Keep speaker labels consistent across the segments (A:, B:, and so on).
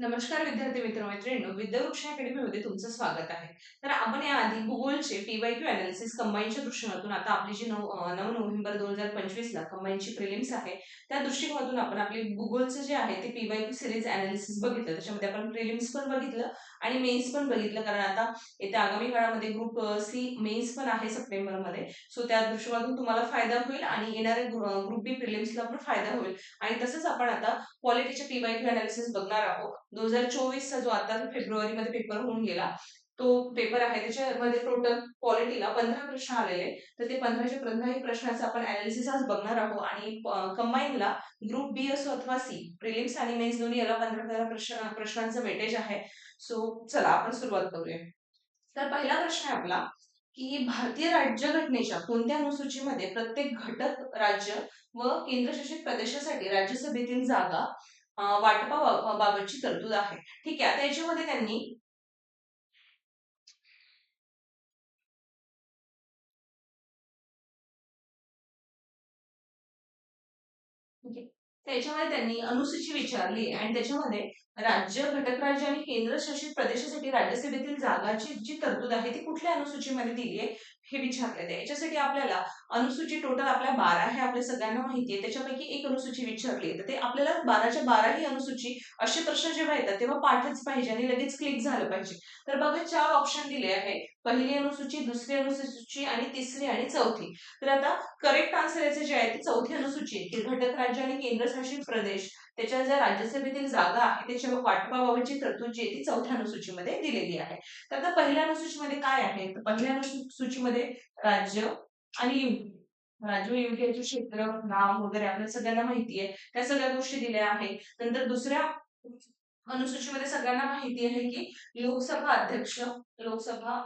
A: नमस्कार विद्यार्थी मित्र मैत्रिणी विद्यावृक्ष अकॅडमीमध्ये तुमचं स्वागत आहे. तर आपण या आधी भूगोलचे पीवाय क्यू अनालिसिस कंबाईनच्या दृष्टिकोनातून आता आपली जी नऊ नऊ नोव्हेंबर दोन हजार पंचवीसला कंबाईनची प्रिलिम्स आहे त्या दृष्टिकोनातून आपण आपली भूगोलचं जे आहे ते पीवाय क्यू सिरीज अनालिसिस बघितलं. त्याच्यामध्ये आपण प्रिलिम्स पण बघितलं आणि मेन्स पण बघितलं. कारण आता येत्या आगामी काळामध्ये ग्रुप सी मेन्स पण आहे सप्टेंबरमध्ये. सो त्या दृष्टिकोनातून तुम्हाला फायदा होईल आणि येणाऱ्या ग्रुप बी प्रिलिम्सला पण फायदा होईल. आणि तसंच आपण आता पॉलिटीच्या पीवाय क्यू अनालिसिस बघणार आहोत. दोन हजार चोवीसचा जो आता फेब्रुवारी मध्ये पेपर होऊन गेला तो पेपर आहे त्याच्यामध्ये टोटल क्वालिटीला पंधरा प्रश्न आलेले तर ते पंधराचे पंधराही प्रश्नाचं आपण अनालिसिस आज बघणार आहोत. आणि कंबाईनला ग्रुप बी असो अथवा सी प्रिलिम्स आणि मेन्स दोन्ही याला पंधरा पंधरा प्रश्न प्रश्नांचं वेटेज आहे. सो चला आपण सुरुवात करूया. तर पहिला प्रश्न आहे आपला की भारतीय राज्यघटनेच्या कोणत्या अनुसूचीमध्ये प्रत्येक घटक राज्य व केंद्रशासित प्रदेशासाठी राज्यसभेतील जागा वाटपाबाबतची तरतूद आहे. ठीक आहे आता याच्यामध्ये त्यांनी त्याच्यामध्ये त्यांनी अनुसूची विचारली आणि त्याच्यामध्ये राज्य घटक राज्य आणि केंद्रशासित प्रदेशासाठी राज्यसभेतील जागाची जी तरतूद आहे ती कुठल्या अनुसूचीमध्ये दिली आहे हे विचारलेलं आहे याच्यासाठी आपल्याला अनुसूची टोटल आपल्या बारा आहे आपल्या सगळ्यांना माहिती आहे. त्याच्यापैकी एक अनुसूची विचारली तर ते आपल्याला बाराच्या बाराही अनुसूची असे प्रश्न जेव्हा येतात तेव्हा पाठच पाहिजे आणि लगेच क्लिक झालं पाहिजे. तर बघा चार ऑप्शन दिले आहे. पहिली अनुसूची दुसरी अनुसूची आणि तिसरी आणि चौथी. तर आता करेक्ट आन्सर याचे जे आहे ते चौथी अनुसूची आहे. की घटक राज्य आणि केंद्रशासित प्रदेश. त्याच्या ज्या राज्यसभेतील जागा आहे त्याच्या वाटपाबाबतची तरतूद जी आहे ती चौथ्या अनुसूचीमध्ये दिलेली आहे. तर आता पहिल्या अनुसूचीमध्ये काय आहे? तर पहिल्या अनुसूचीमध्ये राज्य आणि राज्य व क्षेत्र नाव वगैरे आपल्याला सगळ्यांना माहिती आहे. त्या सगळ्या गोष्टी दिल्या आहेत. नंतर दुसऱ्या अनुसूचीमध्ये सगळ्यांना माहिती आहे की लोकसभा अध्यक्ष लोकसभा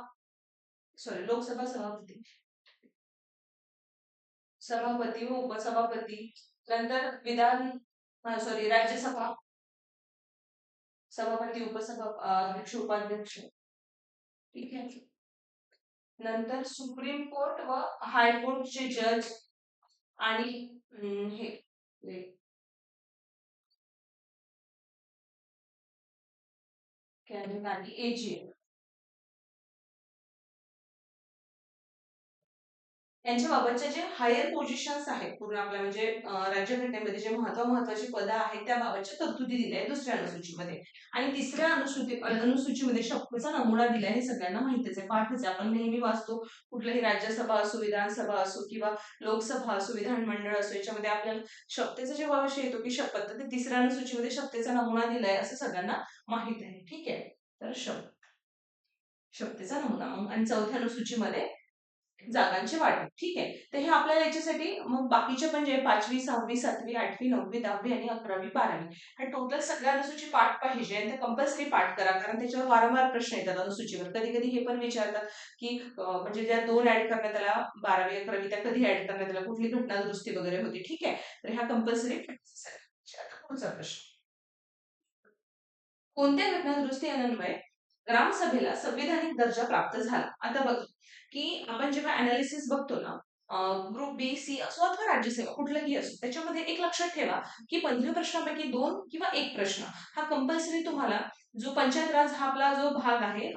A: सॉरी लोकसभा सभापती सभापती व उपसभापती नंतर विधान सॉरी राज्यसभा. सभापती उपसभा अध्यक्ष उपाध्यक्ष. ठीक आहे. नंतर सुप्रीम कोर्ट व हायकोर्टचे जज आणि हे आणि एजीएम यांच्याबाबतच्या जे हायर पोझिशन्स आहेत पूर्ण आपल्या म्हणजे राज्यघटनेमध्ये जे महत्त्व महत्वाची पदं आहेत त्याबाबतच्या तरतुदी दिल्या आहेत दुसऱ्या अनुसूचीमध्ये. आणि तिसऱ्या अनुसूची अनुसूचीमध्ये शक्तीचा नमुना दिलाय हे सगळ्यांना माहितीच आहे. पाठच आहे. आपण नेहमी वाचतो कुठलंही राज्यसभा असो विधानसभा असो किंवा लोकसभा असो विधानमंडळ असो याच्यामध्ये आपल्याला शक्तीचा जेव्हा विषय येतो की शपथ तर तिसऱ्या अनुसूचीमध्ये शक्तीचा नमुना दिलाय असं सगळ्यांना माहीत आहे. ठीक आहे? तर शब्द शक्तीचा नमुना. मग आणि चौथ्या अनुसूचीमध्ये जागांचे वाटप ठीक आहे? तर हे आपल्याला याच्यासाठी मग बाकीचे पण जे पाचवी सहावी सातवी आठवी नववी दहावी आणि अकरावी बारावी हा टोटल सगळ्या अनुसूची पाठ पाहिजे आणि ते कंपल्सरी पाठ करा. कारण त्याच्यावर वारंवार प्रश्न येतात अनुसूचीवर कधी कधी हे पण विचारतात की म्हणजे ज्या दोन ऍड करण्यात आल्या बारावी अकरावी त्या कधी ऍड करण्यात आल्या? कुठली घटना दुरुस्ती वगैरे होती? ठीक आहे? तर ह्या कंपल्सरी पुढचा प्रश्न. कोणत्या घटना दुरुस्ती अन्वये ग्रामसभेला संविधानिक दर्जा प्राप्त झाला. आता बघा. की आपण जेव्हा अनालिसिस बघतो ना ग्रुप बी सी असो अथवा राज्यसेवा कुठलाही असो त्याच्यामध्ये एक लक्षात ठेवा की पंधरा प्रश्नापैकी दोन किंवा एक प्रश्न हा कंपल्सरी तुम्हाला जो पंचायत राज हा आपला जो भाग आहे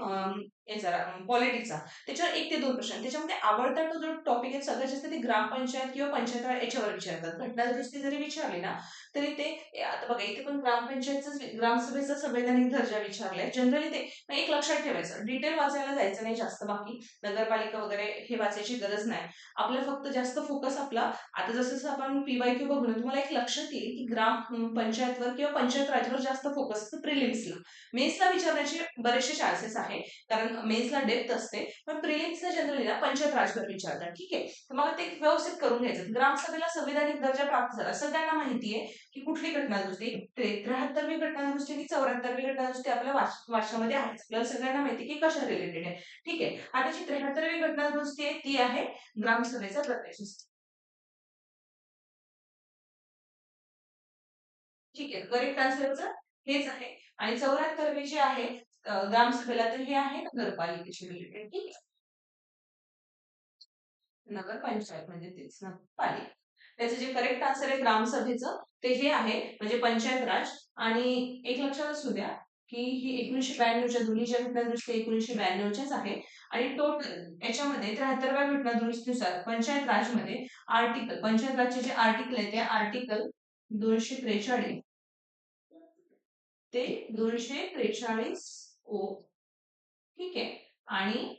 A: याचा पॉलिटिक्सचा त्याच्यावर एक ते दोन प्रश्न. त्याच्यामध्ये आवडता तो जो टॉपिक आहे सगळ्यात जास्त ते ग्रामपंचायत किंवा पंचायत याच्यावर विचारतात. घटना दुरुस्ती जरी विचारली ना तरी ते आता बघा इथे पण ग्रामपंचायतचा ग्रामसभेचा संवैधानिक दर्जा विचारलाय. जनरली ते एक लक्षात ठेवायचं. डिटेल वाचायला जायचं नाही जास्त बाकी. नगरपालिका वगैरे हे वाचायची गरज नाही. आपलं फक्त जास्त फोकस आपला. आता जसं जसं आपण पीवाय क्यू बघून तुम्हाला एक लक्षात येईल की ग्राम पंचायतवर किंवा पंचायत राजवर जास्त फोकस असतं प्रिलिम्सला मेन्सला विचारण्याचे बरेचसे चान्सेस आहे कारण मेन्सला डेप्थ असते पण प्रिलिम्सला जनरली ना पंचायत विचारतात ठीक आहे? तर मला ते व्यवस्थित करून घ्यायचं ग्रामसभेला संविधानिक दर्जा प्राप्त झाला. सगळ्यांना माहिती आहे की कुठली घटना दुरुस्ती त्र्याहत्तरवी घटना दुरुस्ती की चौऱ्याहत्तरवी घटना दुरुस्ती आपल्या वाच- वाचनामध्ये आहे. आपल्याला सगळ्यांना माहिती की कशा रिलेटेड आहे. ठीक आहे? आता जी त्र्याहत्तरवी घटना आहे ती आहे ग्रामसभेचा प्रदेश ठीक आहे? करेक्ट आन्सरचं हेच आहे. आणि चौऱ्याहत्तरवी जे आहे ग्रामसभेला तर हे आहे नगरपालिकेशी रिलेटेड ठीक आहे नगर पंचायत म्हणजे तेच नगरपालिका त्याचं जे करेक्ट आन्सर आहे ग्रामसभेचं ते हे आहे म्हणजे पंचायत राज. आणि एक लक्षात असू द्या की ही एकोणीसशे ब्याण्णवच्या दोन्हीच्या घटनादुरुस्ती एकोणीसशे ब्याण्णवच्याच आहे आणि टोटल याच्यामध्ये त्र्याहत्तरव्या घटनादुरुस्तीनुसार पंचायत राजमध्ये आर्टिकल पंचायत राजचे जे आर्टिकल आहे ते आर्टिकल दोनशे त्रेचाळीस. ते दोनशे त्रेचाळीस ओ. ठीक आहे. आणि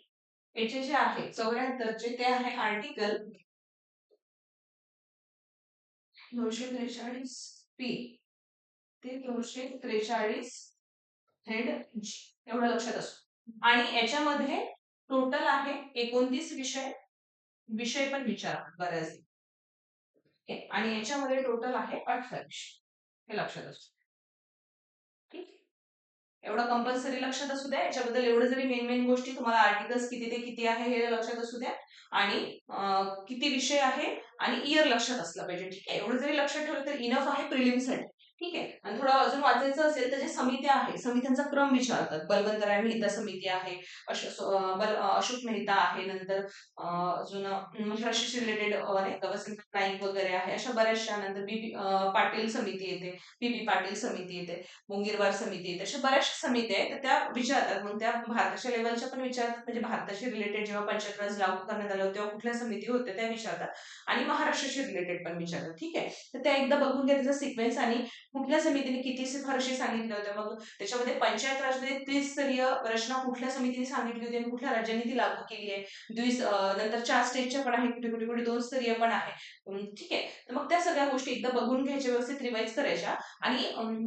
A: याचे जे आहे चौऱ्याहत्तरचे ते आहे आर्टिकल दोनशे त्रेचाळीस पी ते दोनशे त्रेचाळीस हेड जी एवढं लक्षात असो. आणि याच्यामध्ये टोटल आहे एकोणतीस विषय. विषय पण विचारा बऱ्याच आणि याच्यामध्ये टोटल आहे अठरा विषय. हे लक्षात असतो ठीक एवढं कंपल्सरी लक्षात असू द्या. याच्याबद्दल एवढं जरी मेन मेन गोष्टी तुम्हाला आर्टिकल्स किती ते किती आहे हे लक्षात असू द्या. आणि किती विषय आहे आणि इयर लक्षात असला पाहिजे. ठीक आहे? एवढं जरी लक्षात ठेवलं तर इनफ आहे प्रिलिम्ससाठी ठीक आहे? आणि थोडं अजून वाचायचं असेल तर जे समित्या आहे समित्यांचा क्रम विचारतात. बलवंतराय मेहता समिती आहे अशोक मेहता आहे नंतर अजून महाराष्ट्राशी म्हणजे रिलेटेड वसंत नाईक वगैरे आहे अशा बऱ्याचशा नंतर बीपी पाटील समिती येते बीबी पाटील समिती येते मुंगीरवार समिती येते अशा बऱ्याचशा समिती आहेत तर त्या विचारतात. मग त्या भारताच्या लेवलच्या पण विचारतात. म्हणजे भारताशी रिलेटेड जेव्हा पंचायत लागू करण्यात आलं तेव्हा कुठल्या समिती होत्या त्या विचारतात. आणि महाराष्ट्राशी रिलेटेड पण विचारतात. ठीक आहे? तर त्या एकदा बघून घ्या त्याचा सिक्वेन्स आणि कुठल्या समितीने किती शिफारशी सांगितले होते मग त्याच्यामध्ये पंचायत राजमध्ये त्रिस्तरीय रचना कुठल्या समितीने सांगितली होती आणि कुठल्या राज्यांनी ती लागू केली आहे? द्विस नंतर चार स्टेजच्या पण आहे कुठे कुठे कुठे दोन स्तरीय पण आहे. ठीक आहे. तर मग त्या सगळ्या गोष्टी एकदा बघून घ्यायच्या व्यवस्थित रिवाईज करायच्या. आणि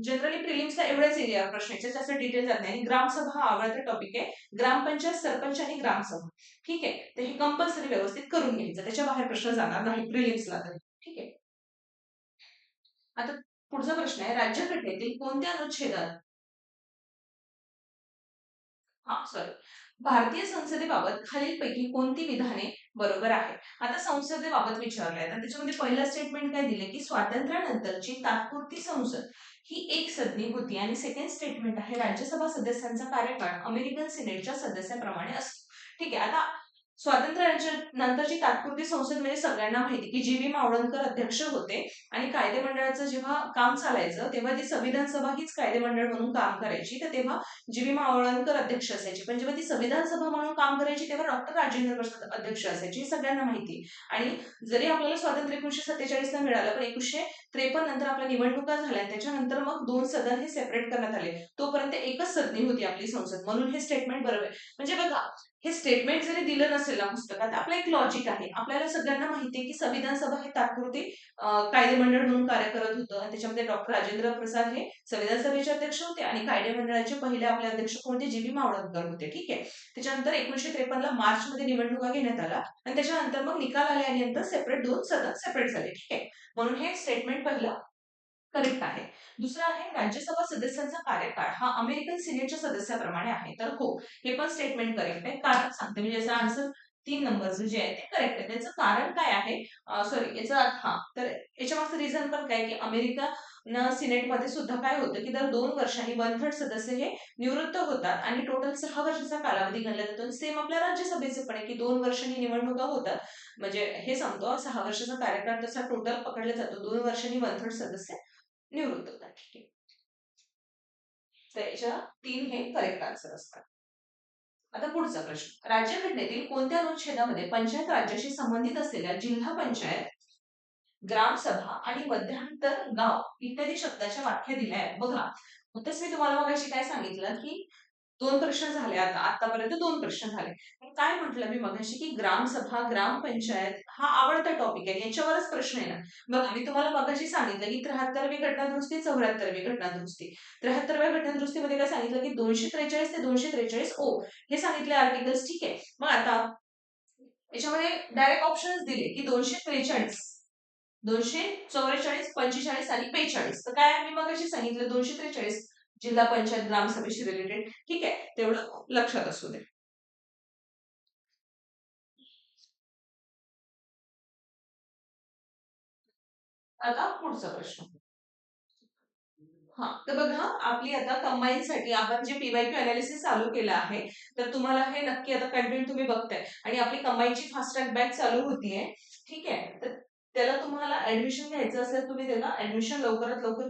A: जनरली प्रिलिम्सला एवढ्याच एरिया प्रश्न जास्त डिटेल जात नाही. आणि ग्रामसभा हा आवडता टॉपिक आहे. ग्रामपंचायत सरपंच आणि ग्रामसभा. ठीक आहे. तर हे कंपल्सरी व्यवस्थित करून घ्यायचं. त्याच्या बाहेर प्रश्न जाणार नाही प्रिलिम्सला तरी. ठीक आहे. आता पुढचा प्रश्न आहे राज्यघटनेतील कोणत्या अनुच्छेदात? हा सॉरी भारतीय संसदेबाबत खालीलपैकी कोणती विधाने बरोबर आहे? आता संसदेबाबत विचारलंय. तर त्याच्यामध्ये पहिलं स्टेटमेंट काय दिले की स्वातंत्र्यानंतरची तात्पुरती संसद ही एक सदनी होती आणि सेकंड स्टेटमेंट आहे राज्यसभा सदस्यांचा कार्यकाळ अमेरिकन सिनेटच्या सदस्याप्रमाणे असतो. ठीक आहे आता स्वातंत्र्याच्या नंतरची तात्पुरती संसद म्हणजे सगळ्यांना माहिती की जी. व्ही. मावळणकर अध्यक्ष होते आणि कायदे मंडळाचं जेव्हा काम चालायचं तेव्हा ती संविधान सभा हीच कायदे मंडळ म्हणून काम करायची. तर तेव्हा जी. व्ही. मावळणकर अध्यक्ष असायची. पण जेव्हा ती संविधान सभा म्हणून काम करायची तेव्हा डॉक्टर राजेंद्र प्रसाद अध्यक्ष असायची. सगळ्यांना माहिती. आणि जरी आपल्याला स्वातंत्र्य एकोणीशे सत्तेचाळीसला मिळालं पण एकोणीशे त्रेपन्न नंतर आपल्या निवडणुका झाल्या. त्याच्यानंतर मग दोन सदन हे सेपरेट करण्यात आले. तोपर्यंत एकच सदनी होती आपली संसद. म्हणून हे स्टेटमेंट बरोबर म्हणजे बघा हे स्टेटमेंट जरी दिलं नसेल ना पुस्तकात आपलं एक लॉजिक आहे. आपल्याला सगळ्यांना माहिती आहे की संविधान सभा हे तात्पुरते कायदे मंडळ म्हणून कार्य करत होतं. आणि त्याच्यामध्ये डॉक्टर राजेंद्र प्रसाद हे संविधान सभेचे अध्यक्ष होते आणि कायदे मंडळाचे पहिले आपले अध्यक्ष कोणते जी. बी. होते. ठीक आहे? त्याच्यानंतर एकोणीशे त्रेपन्नला मार्च मध्ये निवडणुका घेण्यात आला आणि त्याच्यानंतर मग निकाल आल्यानंतर सेपरेट दोन सदन सेपरेट झाले. ठीक आहे? म्हणून हे स्टेटमेंट पहिलं. करेक्ट आहे. दुसरा आहे राज्यसभा सदस्यांचा कार्यकाळ. हा अमेरिकन सिनेटच्या सदस्याप्रमाणे आहे. तर हो हे पण स्टेटमेंट करेक्ट आहे. कारण सांगते म्हणजे याचा आन्सर तीन नंबर जे आहे ते करेक्ट आहे त्याचं कारण काय आहे? सॉरी याचा हा तर याच्या मागचं रिझन पण काय की अमेरिका सिनेटमध्ये सुद्धा काय होतं की दर दोन वर्षांनी वन थर्ड सदस्य हे निवृत्त होतात आणि टोटल सहा वर्षाचा कालावधी गणला जातो सेम आपल्या राज्यसभेचं पण आहे की दोन वर्षांनी निवडणुका होतात. म्हणजे हे सांगतो सहा वर्षाचा कार्यकाळ तसा टोटल पकडला जातो. दोन वर्षांनी वन थर्ड सदस्य निवृत्त होतात. ठीक त्याच्या तीन हे करेक्ट आन्सर असतात. आता पुढचा प्रश्न. राज्यघटनेतील कोणत्या अनुच्छेदामध्ये पंचायत राज्याशी संबंधित असलेल्या जिल्हा पंचायत ग्रामसभा आणि मध्यांतर गाव इत्यादी शब्दाच्या व्याख्या दिल्या आहेत. बघा तसं मी तुम्हाला मग काय सांगितलं की दोन प्रश्न झाले आता आतापर्यंत दोन प्रश्न झाले. काय म्हटलं मी मगाशी की ग्रामसभा ग्रामपंचायत हा आवडता टॉपिक आहे याच्यावरच प्रश्न येणार बघा मी तुम्हाला मगाशी सांगितलं की त्र्याहत्तरवी घटनादुरुस्ती चौऱ्याहत्तरवी घटनादुरुस्ती. त्र्याहत्तरव्या घटनादुरुस्तीमध्ये काय सांगितलं की दोनशे त्रेचाळीस ते दोनशे त्रेचाळीस ओ हे सांगितले आर्टिकल्स ठीक आहे. मग आता याच्यामध्ये डायरेक्ट ऑप्शन्स दिले की दोनशे त्रेचाळीस दोनशे चौवेचाळीस पंचेचाळीस आणि बेचाळीस. तर काय मी मग सांगितलं दोनशे त्रेचाळीस जिल्हा पंचायत ग्रामसभेशी रिलेटेड ठीक आहे? तेवढं लक्षात असू दे. आता पुढचा प्रश्न. हा तर बघा आपली आता कंबाईनसाठी आपण जे पीवाय क्यू अनालिसिस चालू केलं आहे तर तुम्हाला हे नक्की आता कंटेंट तुम्ही बघताय. आणि आपली कंबाईनची फास्ट ट्रॅक बॅच चालू होतीये. ठीक आहे? तर त्याला तुम्हाला ऍडमिशन घ्यायचं असेल तुम्ही त्याला ऍडमिशन लवकरात लवकर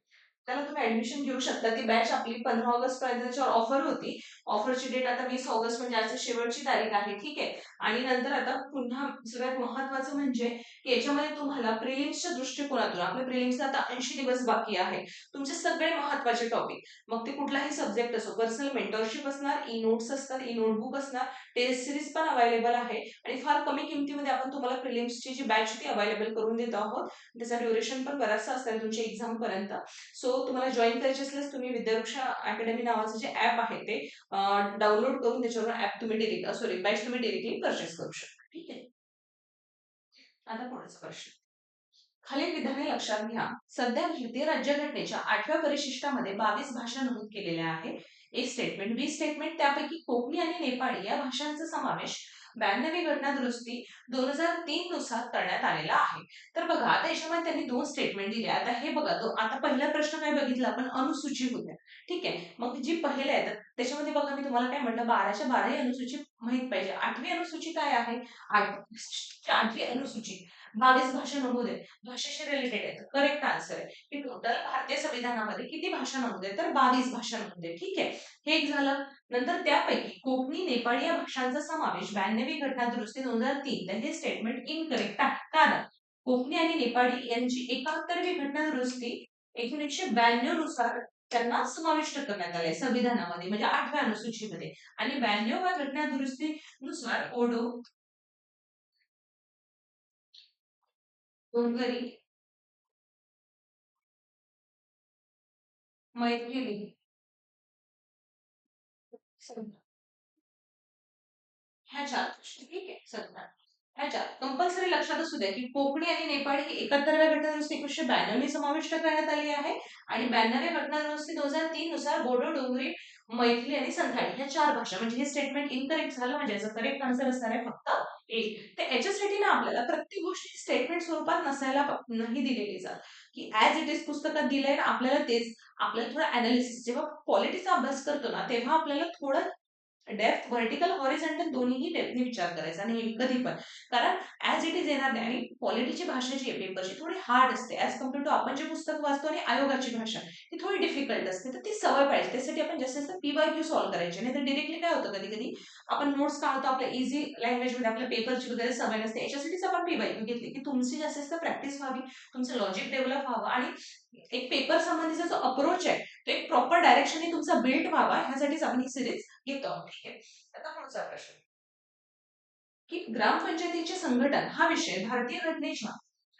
A: त्याला तुम्ही ऍडमिशन घेऊ शकता. ती बॅच आपली पंधरा ऑगस्ट पर्यंत त्याच्यावर ऑफर होती ऑफरची डेट आता वीस ऑगस्ट म्हणजे आजची शेवटची तारीख आहे ठीक आहे? आणि नंतर आता पुन्हा सगळ्यात महत्वाचं म्हणजे याच्यामध्ये तुम्हाला प्रिलिम्सच्या दृष्टिकोनातून आपल्या प्रिलिम्सला आता ऐंशी दिवस बाकी आहे तुमचे सगळे महत्त्वाचे टॉपिक मग ते कुठलाही सब्जेक्ट असो पर्सनल मेंटरशिप असणार ई नोट्स असतात ई नोटबुक असणार टेस्ट सिरीज पण अवेलेबल आहे. आणि फार कमी किमतीमध्ये आपण तुम्हाला प्रिलिम्सची जी बॅच ती अवेलेबल करून देत आहोत. त्याचा ड्युरेशन पण बराचसा असणार तुमच्या एक्झाम पर्यंत. सो तुम्हाला जॉईन करायचे असल्यास तुम्ही विद्यावृक्ष अकॅडमी नावाचं जे ऍप आहे ते डाउनलोड करून त्याच्यावर ऍप तुम्ही डिरेक्ट सॉरी बॅच तुम्ही डिरेक्टली परचेस करू शकता. ठीक आहे? आता पुढचा प्रश्न. खालील विधाने लक्षात घ्या. सध्या भारतीय राज्यघटनेच्या आठव्या परिशिष्टामध्ये बावीस भाषा नमूद केलेल्या आहे. एक स्टेटमेंट बी स्टेटमेंट त्यापैकी कोकणी आणि नेपाळी या भाषांचा समावेश ब्याण्णवी घटना दुरुस्ती दोन हजार तीन नुसार करण्यात आलेला आहे. तर बघा आता याच्यामध्ये त्यांनी दोन स्टेटमेंट दिले आता हे बघा तो आता पहिला प्रश्न काय बघितला? आपण अनुसूची होत्या. ठीक आहे? मग जी पहिल्या आहेत त्याच्यामध्ये बघा मी तुम्हाला काय म्हटलं? बाराच्या बाराही अनुसूची माहीत पाहिजे. आठवी अनुसूची काय आहे? आठवी अनुसूची बावीस भाषा नमूद आहे भाषेशी रिलेटेड आहे करेक्ट आन्सर आहे. की टोटल भारतीय संविधानामध्ये किती भाषा नमूद आहे तर बावीस भाषा नमूद आहे ठीक आहे? हे एक झालं. नंतर त्यापैकी कोकणी नेपाळी या भाषांचा समावेश ब्याण्णवी घटना दुरुस्ती दोन हजार तीन तर हे स्टेटमेंट इनकरेक्ट आहे. कारण कोकणी आणि नेपाळी यांची एकाहत्तरवी घटना दुरुस्ती एकोणीसशे ब्याण्णवनुसार त्यांना समाविष्ट करण्यात आले संविधानामध्ये म्हणजे आठव्या अनुसूचीमध्ये. आणि ब्याण्णव्या घटना दुरुस्ती नुसार ओडो डोंगरी मैथिली ह्या चार गोष्टी ठीक आहे? सध्या ह्याच्यात कंपल्सरी लक्षात असू द्या की कोकणी आणि नेपाळी ही एकाहत्तरव्या घटनादुरुस्ती एकोणीशे ब्याण्णव समाविष्ट करण्यात आली आहे. आणि ब्याण्णव्या घटनादुरुस्ती दोन हजार तीन नुसार बोडो डोंगरी मैथिली आणि संथाळी ह्या चार भाषा. म्हणजे हे स्टेटमेंट इनकरेक्ट झालं म्हणजे याचं करेक्ट आन्सर असणार आहे फक्त एक. तर याच्यासाठी ना आपल्याला प्रत्येक गोष्टी स्टेटमेंट स्वरूपात नसायला नाही दिलेली जात. की ऍज इट इज पुस्तकात दिलंय ना आपल्याला तेच आपल्याला थोडं अनालिसिस जेव्हा पॉलिटीचा अभ्यास करतो ना तेव्हा आपल्याला थोडं डेप्थ व्हर्टिकल हॉरिझॉन्टल दोन्हीही डेप्थने विचार करायचा आणि कधी पण. कारण ऍज इट इज येणार नाही आणि क्वालिटीची भाषा जी आहे पेपरची थोडी हार्ड असते. ऍज कंपेअर टू आपण जे पुस्तक वाचतो आणि आयोगाची भाषा ती थोडी डिफिकल्ट असते. तर ती सवय पाहिजे. त्यासाठी आपण जास्त जास्त पीवाय क्यू सॉल्व्ह करायचे. नाही तर डिरेक्टली काय होतं कधी कधी आपण नोट्स काढतो आपल्या इझी लँग्वेजमध्ये आपल्या पेपरची वगैरे सवय नसते. याच्यासाठीच आपण पीवाय क्यू घेतली की तुमची जास्त जास्त प्रॅक्टिस व्हावी तुमचं लॉजिक डेव्हलप व्हावं. आणि एक पेपर संबंधीचा जो अप्रोच आहे तर एक प्रॉपर डायरेक्शनने तुमचा बिल्ड व्हावा ह्यासाठीच आपण ही सिरीज घेतो. आहोत ठीक आहे आता पुढचा प्रश्न. की ग्रामपंचायतीचे संघटन हा विषय भारतीय घटनेच्या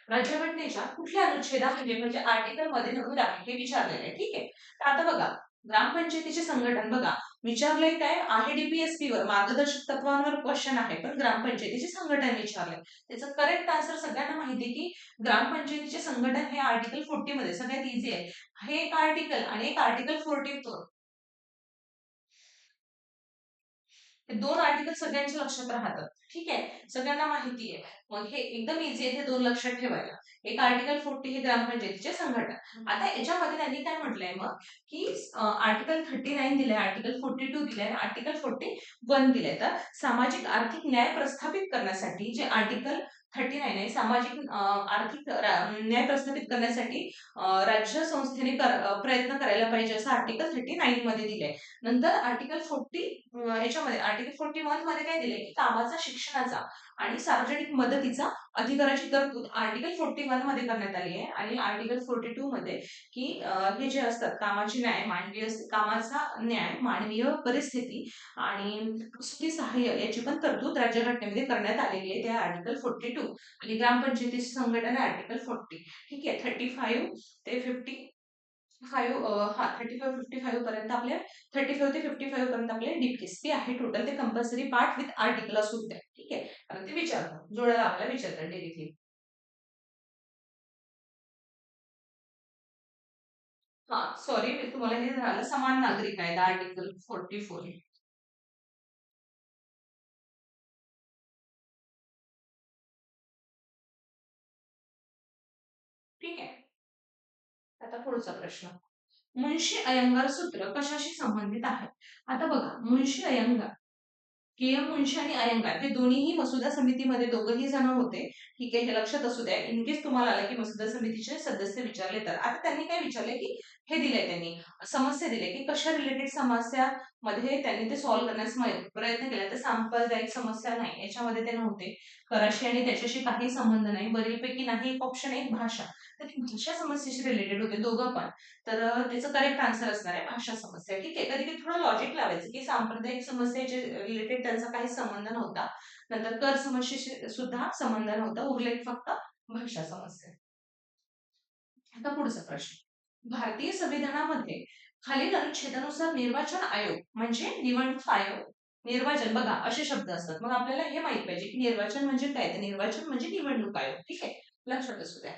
A: राज्यघटनेच्या कुठल्या अनुच्छेदामध्ये म्हणजे, म्हणजे आर्टिकलमध्ये नमूद आहे हे विचारलेलं आहे. ठीक आहे? तर आता बघा ग्रामपंचायतीचे संघटन बघा विचारलंय काय? आहे डीपीएसपी वर मार्गदर्शक तत्वांवर क्वेश्चन आहे पण ग्रामपंचायतीचे संघटन विचारलंय. त्याचं करेक्ट आन्सर सगळ्यांना माहिती की ग्रामपंचायतीचे संघटन हे आर्टिकल फोर्टी मध्ये सगळ्यात इझी आहे. हे एक आर्टिकल आणि एक आर्टिकल फोर्टी हे दोन आर्टिकल सगळ्यांच्या लक्षात राहतात. ठीक आहे? सगळ्यांना माहिती आहे. मग हे एकदम इझी आहे हे दोन लक्षात ठेवायला. एक आर्टिकल फोर्टी हे ग्रामपंचायतीचे संघटन आता याच्यामध्ये त्यांनी काय म्हटलंय मग? की आर्टिकल थर्टी नाईन दिलंय आर्टिकल फोर्टी टू दिलंय आर्टिकल फोर्टी वन दिलंय. तर सामाजिक आर्थिक न्याय प्रस्थापित करण्यासाठी जे आर्टिकल थर्टी नाईन आहे सामाजिक आर्थिक न्याय प्रस्थापित करण्यासाठी राज्य संस्थेने प्रयत्न करायला पाहिजे असं आर्टिकल थर्टी नाईन मध्ये दिलंय. नंतर आर्टिकल फोर्टी याच्यामध्ये आर्टिकल फोर्टी वनमध्ये काय दिलंय की कामाचा शिक्षणाचा आणि सार्वजनिक मदतीचा अधिकाराची तरतूद आर्टिकल फोर्टी वनमध्ये करण्यात आली आहे. आणि आर्टिकल फोर्टी टू मध्ये की हे जे असतात कामाची न्याय मानवीय कामाचा न्याय मानवीय परिस्थिती आणि प्रसूती सहाय्य याची पण तरतूद राज्यघटनेमध्ये करण्यात आलेली आहे. त्या आर्टिकल फोर्टी टू आणि ग्रामपंचायतीची संघटना आर्टिकल फोर्टी ठीक आहे थर्टी फाईव्ह ते फिफ्टी फाईव्ह हा थर्टी फाईव्ह फिफ्टी फाईव्ह पर्यंत आपले थर्टी फाईव्ह ते फिफ्टी फाईव्ह पर्यंत आपले डीपीएसपी आहे? टोटल ते कंपल्सरी पार्ट विथ आर्टिकल असू द्या. ठीक आहे? कारण ते विचारतात. जोडायला आपल्याला विचारतात डेली हा सॉरी मी तुम्हाला हे झालं समान नागरिक आहे आर्टिकल फोर्टी फोर ठीक आहे? आता पुढचा प्रश्न. मुंशी अयंगार सूत्र कशाशी संबंधित आहे? आता बघा मुंशी अयंगार के एम मुंशी आणि अयंगार हे दोन्हीही मसुदा समितीमध्ये दोघंही जण होते. ठीक आहे हे लक्षात असू द्या. इन केस तुम्हाला आलं की मसुदा समितीचे सदस्य विचारले तर. आता त्यांनी काय विचारले की हे दिलंय त्यांनी. समस्या दिल्या की कशा रिलेटेड समस्या मध्ये त्यांनी ते सॉल्व्ह करण्यास प्रयत्न केला. तर सांप्रदायिक समस्या नाही. याच्यामध्ये ते नव्हते. कराशी आणि त्याच्याशी काही संबंध नाही. बरीपैकी नाही एक ऑप्शन एक भाषा. तर ती भाषा समस्येशी रिलेटेड होते दोघं पण. तर त्याचं करेक्ट आन्सर असणार आहे भाषा समस्या. ठीक आहे? कधी कधी थोडं लॉजिक लावायचं की सांप्रदायिक समस्येचे रिलेटेड त्यांचा काही संबंध नव्हता. नंतर कर समस्येशी सुद्धा संबंध नव्हता. उरलेत फक्त भाषा समस्या. आता पुढचा प्रश्न. भारतीय संविधानामध्ये खालील अनुच्छेदानुसार निर्वाचन आयोग म्हणजे निवडणूक आयोग निर्वाचन बघा असे शब्द असतात. मग आपल्याला हे माहीत पाहिजे की निर्वाचन म्हणजे काय? ते निर्वाचन म्हणजे निवडणूक आयोग. ठीक आहे? लक्षात असू द्या.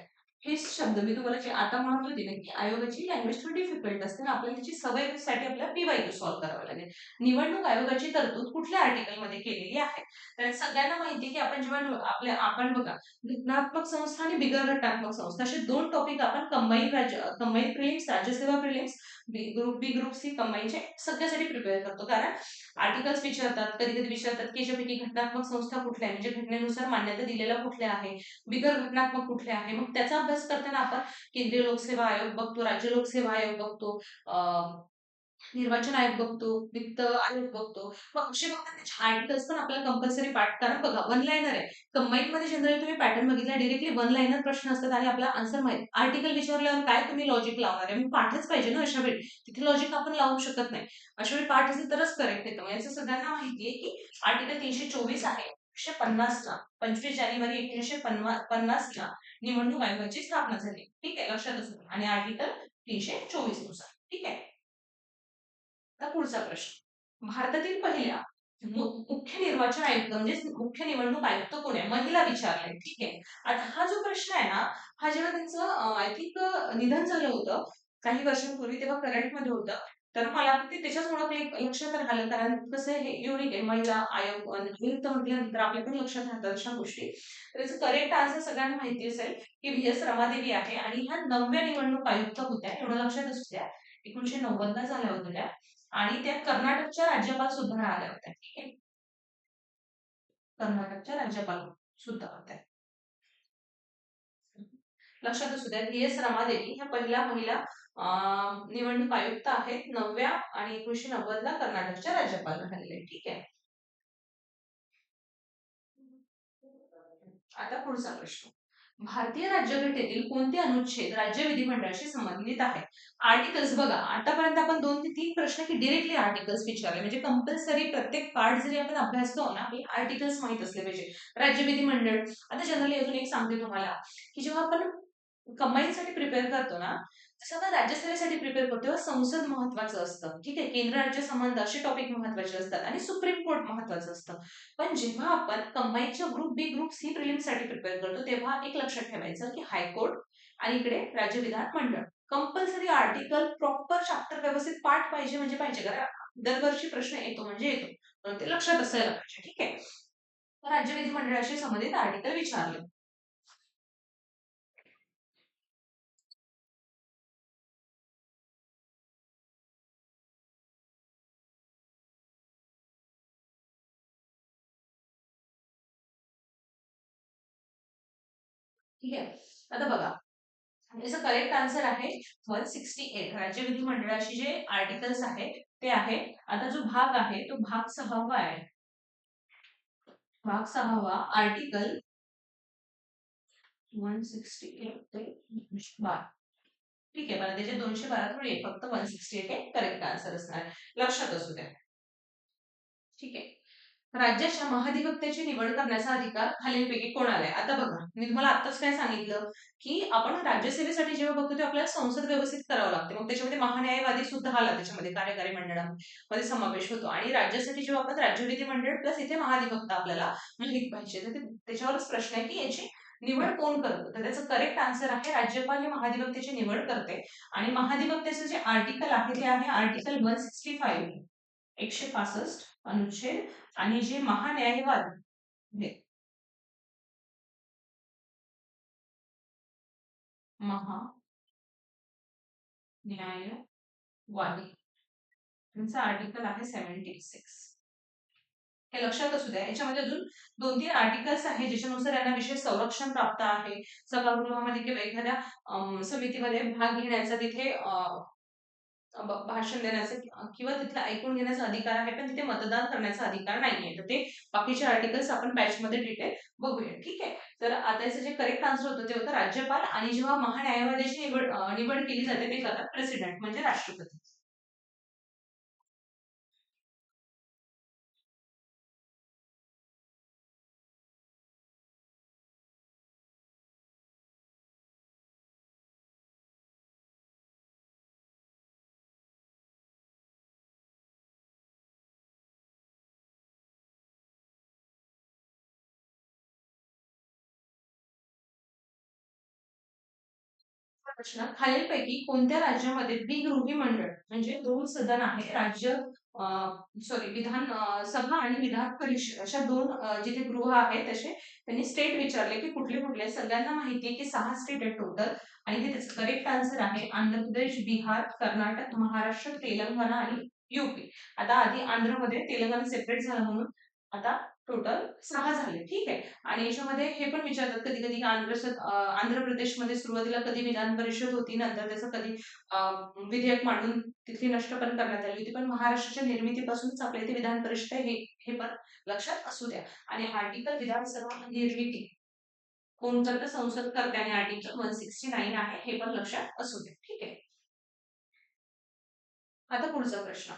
A: हे शब्द मी तुम्हाला जे आता म्हणत होते ना की आयोगाची लँग्वेज थोडी डिफिकल्ट असते ना आपल्याला त्याची सवयसाठी आपल्याला पीवायक्यू सॉल्व्ह करावं लागेल. निवडणूक आयोगाची तरतूद कुठल्या आर्टिकलमध्ये केलेली आहे? तर सगळ्यांना माहिती की आपण जेव्हा आपल्या आपण बघा घटनात्मक संस्था आणि बिगर घटनात्मक संस्था असे दोन टॉपिक आपण कंबाईन राज्य combine prelims राज्यसेवा prelims group B group C कंबाईनचे सगळ्यासाठी प्रिपेअर करतो. कारण आर्टिकल्स विचारतात कधी कधी विचारतात की याच्यापैकी घटनात्मक संस्था कुठल्या आहे? म्हणजे घटनेनुसार मान्यता दिलेल्या कुठल्या आहे? बिगर घटनात्मक कुठल्या आहे? मग त्याचा अभ्यास करताना आपण केंद्रीय लोकसेवा आयोग बघतो राज्य लोकसेवा आयोग बघतो निर्वाचन आयोग बघतो वित्त आयोग बघतो. मग असे बघताना त्याचे आर्टिकल्स पण आपल्याला कंपल्सरी पाठ कारण बघा वन लाईनर आहे. कंबाईन मध्ये जनरली तुम्ही पॅटर्न बघितला डिरेक्टली वन लायनर प्रश्न असतात आणि आपला आन्सर माहिती. आर्टिकल विचारल्यावर काय तुम्ही लॉजिक लावणार आहे? मग पाठच पाहिजे ना अशा वेळी. तिथे लॉजिक आपण लावू शकत नाही. अशा वेळी पाठ असेल तरच करेक्ट येतं याचं सगळ्यांना माहिती आहे की आर्टिकल तीनशे चोवीस आहे. एकशे पन्नासला पंचवीस जानेवारी एकोणीसशे पन्नासला निवडणूक आयोगाची स्थापना झाली. ठीक आहे? लक्षात असू आणि आर्टिकल तीनशे चोवीसनुसार ठीक आहे? आता पुढचा प्रश्न. भारतातील पहिल्या मुख्य निर्वाचन आयुक्त म्हणजे मुख्य निवडणूक आयुक्त कोण आहे? महिला विचारलंय ठीक आहे? आता हा जो प्रश्न आहे ना हा जेव्हा त्यांचं आय थिंक निधन झालं होतं काही वर्षांपूर्वी तेव्हा करंटमध्ये होतं तर मला ते त्याच्याचमुळे लक्षात राहिलं कारण कसं हे युनिक आहे महिला आयोग आयुक्त म्हटल्यानंतर आपल्या पण लक्षात राहतात अशा गोष्टी. त्याचं करेक्ट आन्सर सगळ्यांना माहिती असेल की व्ही एस रमादेवी आहे आणि ह्या नवव्या निवडणूक आयुक्त होत्या एवढं लक्षात असू द्या. एकोणीशे नव्वदला झाल्या होत्या आणि त्या कर्नाटकच्या राज्यपाल सुद्धा राहिल्या होत्या. ठीक आहे? कर्नाटकच्या राज्यपाल सुद्धा होत्या. लक्षात असू द्या व्ही एस रमादेवी ह्या पहिल्या महिला निवडणूक आयुक्त आहेत. नवव्या आणि एकोणीशे नव्वदला कर्नाटकच्या राज्यपाल राहिलेले ठीक आहे. आता पुढचा प्रश्न. भारतीय राज्यघटनेतील कोणते अनुच्छेद राज्य विधिमंडळाशी संबंधित आहे आर्टिकल्स बघा. आतापर्यंत आपण दोन ते तीन प्रश्न की डिरेक्टली आर्टिकल्स विचारले. म्हणजे कंपल्सरी प्रत्येक पार्ट जरी आपण अभ्यासतो ना आपले आर्टिकल्स माहीत असले पाहिजे. राज्य विधिमंडळ. आता जनरली अजून एक सांगते तुम्हाला की जेव्हा आपण कंबाईनसाठी प्रिपेअर करतो ना तसं आता राज्यसभेसाठी प्रिपेअर करतो. तेव्हा संसद महत्वाचं असतं. ठीक आहे? केंद्र राज्य संबंध असे टॉपिक महत्त्वाचे असतात आणि सुप्रीम कोर्ट महत्वाचं असतं. पण जेव्हा आपण कंबाईनच्या ग्रुप बी ग्रुप सी प्रिलिमसाठी प्रिपेअर करतो तेव्हा एक लक्षात ठेवायचं की हायकोर्ट आणि इकडे राज्य विधान मंडळ. कंपल्सरी आर्टिकल प्रॉपर चॅप्टर व्यवस्थित पाठ पाहिजे म्हणजे पाहिजे. कारण दरवर्षी प्रश्न येतो म्हणजे येतो. ते लक्षात असायला पाहिजे. ठीक आहे? राज्य विधिमंडळाशी संबंधित आर्टिकल विचारलं. ठीक आहे? आता बघा. याचा करेक्ट आन्सर आहे वन सिक्स्टी एट राज्य विधिमंडळाचे जे आर्टिकल्स आहेत ते आहे. आता जो भाग आहे तो भाग सहावा आहे. भाग सहावा आर्टिकल वन सिक्स्टी एट ते बारा. ठीक आहे मला त्याचे दोनशे बारा थोडी फक्त वन सिक्स्टी एट हे करेक्ट आन्सर असणार लक्षात असू द्या. ठीक आहे. राज्याच्या महाधिवक्त्याची निवड करण्याचा अधिकार खालीलपैकी कोणाला आहे? आता बघा मी तुम्हाला आताच काय सांगितलं की आपण राज्यसेवेसाठी जेव्हा बघतो तेव्हा आपल्याला संसद व्यवस्थित करावं लागते. मग त्याच्यामध्ये महान्यायवादी सुद्धा आला त्याच्यामध्ये कार्यकारी मंडळामध्ये समावेश होतो. आणि राज्यासाठी जेव्हा आपण राज्य विधिमंडळ प्लस इथे महाधिवक्ता आपल्याला माहीत पाहिजे तर त्याच्यावरच प्रश्न आहे की याची निवड कोण करतो? तर त्याचं करेक्ट आन्सर आहे राज्यपाल हे महाधिवक्त्याची निवड करते. आणि महाधिवक्त्याचं जे आर्टिकल आहे ते आहे आर्टिकल वन सिक्स्टी फाईव्ह एकशे पासष्ट. अनुच्छेद आणि जे महान्यायवाद महा न्यायवादी त्यांचा आर्टिकल आहे सेव्हन्टी सिक्स हे लक्षात असू द्या. याच्यामध्ये अजून दोन तीन आर्टिकल्स आहेत ज्याच्यानुसार यांना विशेष संरक्षण प्राप्त आहे. सभागृहामध्ये किंवा एखाद्या समितीमध्ये भाग घेण्याचा तिथे भाषण देण्याचा किंवा तिथलं ऐकून घेण्याचा अधिकार आहे पण तिथे मतदान करण्याचा अधिकार नाहीये. तर ते बाकीचे आर्टिकल्स आपण मध्ये डिटेल बघूया. ठीक आहे? तर आता याचं जे करेक्ट आन्सर होतं ते होतं राज्यपाल आणि जेव्हा महान्यायवाद्याची निवड निवड केली जाते ते करतात प्रेसिडेंट म्हणजे राष्ट्रपती. प्रश्न खालीलपैकी कोणत्या राज्यामध्ये द्विगृही मंडळ म्हणजे दोन सदन आहे राज्य सॉरी विधान सभा आणि विधान परिषद अशा दोन जिथे गृह आहेत तसे त्यांनी स्टेट विचारले की कुठले कुठले सगळ्यांना माहिती आहे की सहा स्टेट आहेत टोटल आणि हे त्याचं करेक्ट आन्सर आहे आंध्र प्रदेश बिहार कर्नाटक महाराष्ट्र तेलंगणा आणि युपी आता आधी आंध्रमध्ये तेलंगणा सेपरेट झालं म्हणून आता टोटल सहा झाले. ठीक आहे. आणि याच्यामध्ये हे पण विचारतात कधी कधी आंध्र आंध्र प्रदेशमध्ये सुरुवातीला कधी विधान परिषद होती नंतर त्याचं कधी विधेयक मांडून तिथली नष्ट पण करण्यात आली होती. पण महाराष्ट्राच्या निर्मितीपासूनच आपल्या इथे विधान परिषद आहे हे पण लक्षात असू द्या. आणि आर्टिकल विधानसभा निर्मिती कोण संसद करते आणि आर्टिकल वन सिक्स्टी नाईन आहे हे पण लक्षात असू द्या. ठीक आहे. आता पुढचा प्रश्न.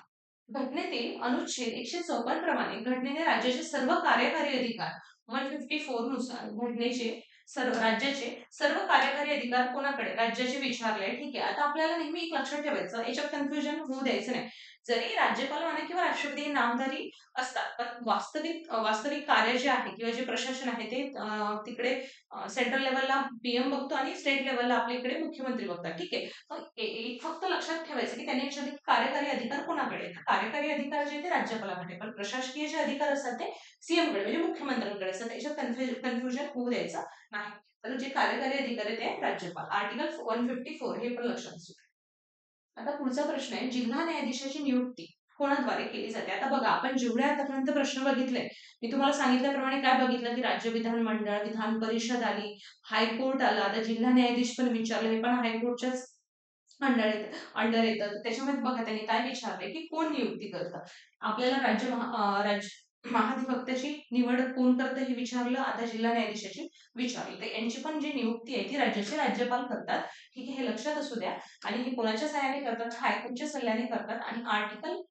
A: घटनेतील अनुच्छेद एकशे चौपन्न प्रमाणे घटनेने राज्याचे सर्व कार्यकारी अधिकार वन फिफ्टी फोरनुसार घटनेचे सर्व राज्याचे सर्व कार्यकारी अधिकार कोणाकडे? राज्याचे विचारले. ठीक आहे. आता आपल्याला नेहमी एक लक्षात ठेवायचं याच्यात कन्फ्युजन होऊ द्यायचं नाही. जरी राज्यपाल म्हणा किंवा राष्ट्रपती नामधारी असतात पण वास्तविक वास्तविक कार्य जे आहे किंवा जे प्रशासन आहे ते तिकडे सेंट्रल लेवलला पीएम बघतो आणि स्टेट लेवलला आपल्या इकडे मुख्यमंत्री बघतात. ठीक आहे? एक फक्त लक्षात ठेवायचं की त्यांनी याच्यात कार्यकारी अधिकार कोणाकडे कार्यकारी अधिकार जे ते राज्यपालाकडे पण प्रशासकीय जे अधिकार असतात ते सीएमकडे म्हणजे मुख्यमंत्र्यांकडे असतात. त्याच्यात कन्फ्युजन होऊ द्यायचं नाही. तर जे कार्यकारी अधिकारी ते राज्यपाल. आर्टिकल वन फिफ्टी फोर हे पण लक्षात असू आता पुढचा प्रश्न आहे जिल्हा न्यायाधीशाची नियुक्ती कोणाद्वारे केली जाते? आता बघा आपण जेवढ्या आतापर्यंत प्रश्न बघितले मी तुम्हाला सांगितल्याप्रमाणे काय बघितलं? की राज्य विधान मंडळ विधान परिषद आली हायकोर्ट आला आता जिल्हा न्यायाधीश पण विचारले हे पण हायकोर्टच्याच अंडर येत अंडर येतं. त्याच्यामध्ये बघा त्यांनी काय विचारले की कोण नियुक्ती करतं? आपल्याला राज्य राज्य महाधिवक्त्याची निवड कोण करतं हे विचारलं आता जिल्हा न्यायाधीशाची विचारलं. तर यांची पण जी नियुक्ती आहे ती राज्याचे राज्यपाल करतात. ठीक आहे हे लक्षात असू द्या. आणि हे कोणाच्या सहाय्याने करतात? हायकोर्टच्या सल्ल्याने करतात. आणि आर्टिकल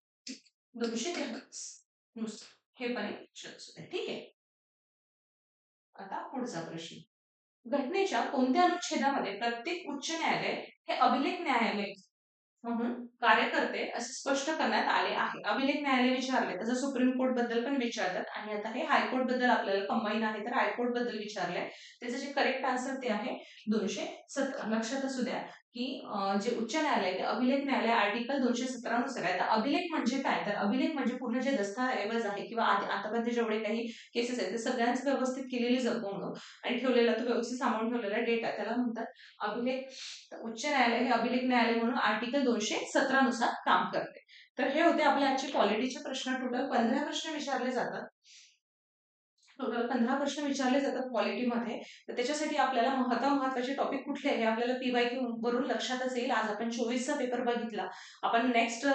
A: दोनशे तेहतीस हे पण लक्षात असू द्या. ठीक आहे. आता पुढचा प्रश्न. घटनेच्या कोणत्या अनुच्छेदामध्ये प्रत्येक उच्च न्यायालय हे अभिलेख न्यायालय म्हणून कार्य करते असे स्पष्ट करण्यात आले आहे अभिलेख न्यायालय विचारले. तसं सुप्रीम कोर्टबद्दल पण विचारतात. आणि आता हे हायकोर्टबद्दल आपल्याला कंबाईन आहे तर हायकोर्टबद्दल विचारलंय. त्याचं जे करेक्ट आन्सर ते आहे दोनशे सतरा लक्षात असू द्या. की जे उच्च न्यायालय ते अभिलेख न्यायालय आर्टिकल दोनशे सतरा नुसार आहे. तर अभिलेख म्हणजे काय? तर अभिलेख म्हणजे पूर्ण जे दस्तऐवज आहे किंवा आतापर्यंत जेवढे काही केसेस आहेत ते सगळ्यांच व्यवस्थित केलेली जपवणं आणि ठेवलेला तो व्यवस्थित सांभाळून ठेवलेला डेटा त्याला म्हणतात अभिलेख उच्च न्यायालय हे अभिलेख न्यायालय म्हणून आर्टिकल दोनशे सतरा नुसार काम करते. तर हे होते आपल्या आजचे क्वालिटीचे प्रश्न. टोटल पंधरा प्रश्न विचारले जातात. पंधरा प्रश्न विचारले जातात क्वालिटीमध्ये तर त्याच्यासाठी आपल्याला महत्त्व महत्त्वाचे टॉपिक कुठले आहे आपल्याला पीवाय क्यू वरून लक्षातच येईल. आज आपण चोवीसचा पेपर बघितला. आपण नेक्स्ट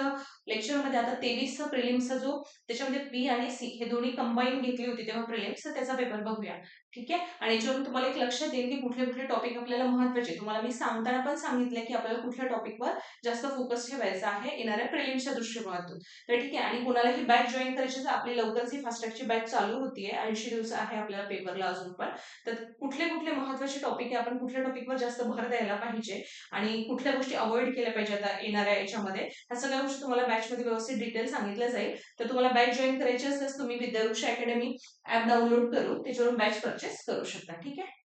A: लेक्चरमध्ये आता तेवीसचा प्रिलिम्सचा जो त्याच्यामध्ये बी आणि सी हे दोन्ही कंबाईन घेतली होती तेव्हा प्रिलिम्स त्याचा पेपर बघूया. ठीक आहे? आणि याच्यावरून तुम्हाला एक लक्षात येईल की कुठले कुठले टॉपिक आपल्याला महत्त्वाचे तुम्हाला मी सांगताना पण सांगितलं की आपल्याला कुठल्या टॉपिकवर जास्त फोकस ठेवायचा आहे येणाऱ्या प्रिलिम्सच्या दृष्टिकोनातून. तर ठीक आहे? आणि कोणाला ही बॅच जॉईन करायची आपली लवकरच ही फास्टॅगची बॅच चालू होतीये. ऐंशी दिवस आहे आपल्याला पेपरला अजून पण. तर कुठले कुठले महत्त्वाचे टॉपिक आहे आपण कुठल्या टॉपिकवर जास्त भर द्यायला पाहिजे? आणि कुठल्या गोष्टी अवॉइड केल्या पाहिजे आता येणाऱ्या याच्यामध्ये? ह्या सगळ्या गोष्टी तुम्हाला बॅचमध्ये व्यवस्थित डिटेल सांगितलं जाईल. तर तुम्हाला बॅच जॉईन करायची असल्यास तुम्ही विद्यावृक्ष अकॅडमी ऍप डाउनलोड करून त्याच्यावरून बॅच परचेस करू शकता. ठीक आहे?